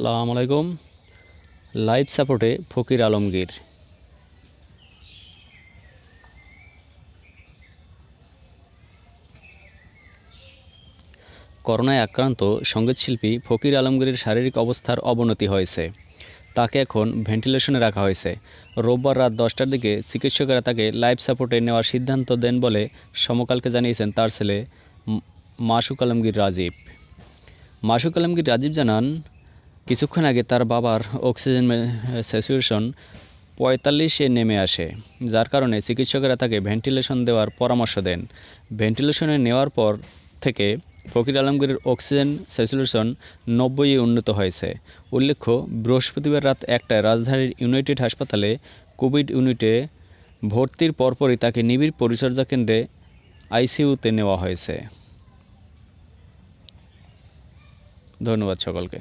আসসালামু আলাইকুম। লাইভ সাপোর্টে ফকির আলমগীর। করোনায় আক্রান্ত সঙ্গীতশিল্পী ফকির আলমগীরের শারীরিক অবস্থার অবনতি হয়েছে। তাকে এখন ভেন্টিলেশনে রাখা হয়েছে। রোববার রাত দশটার দিকে চিকিৎসকেরা তাকে লাইফ সাপোর্টে নেওয়ার সিদ্ধান্ত দেন বলে সমকালকে জানিয়েছেন তার ছেলে মাসুক আলমগীর রাজীব। মাসুক আলমগীর রাজীব জানান কিছুক্ষণ আগে তার বাবার অক্সিজেন স্যাচুরেশন পঁয়তাল্লিশে নেমে আসে, যার কারণে চিকিৎসকেরা তাকে ভেন্টিলেশন দেওয়ার পরামর্শ দেন। ভেন্টিলেশনে নেওয়ার পর থেকে ফকির আলমগীরের অক্সিজেন স্যাচুরেশন নব্বইয়ে উন্নত হয়েছে। উল্লেখ্য, বৃহস্পতিবার রাত একটায় রাজধানীর ইউনাইটেড হাসপাতালে কোভিড ইউনিটে ভর্তির পরপরই তাকে নিবিড় পরিচর্যা কেন্দ্রে আইসিইউতে নেওয়া হয়েছে। ধন্যবাদ সকলকে।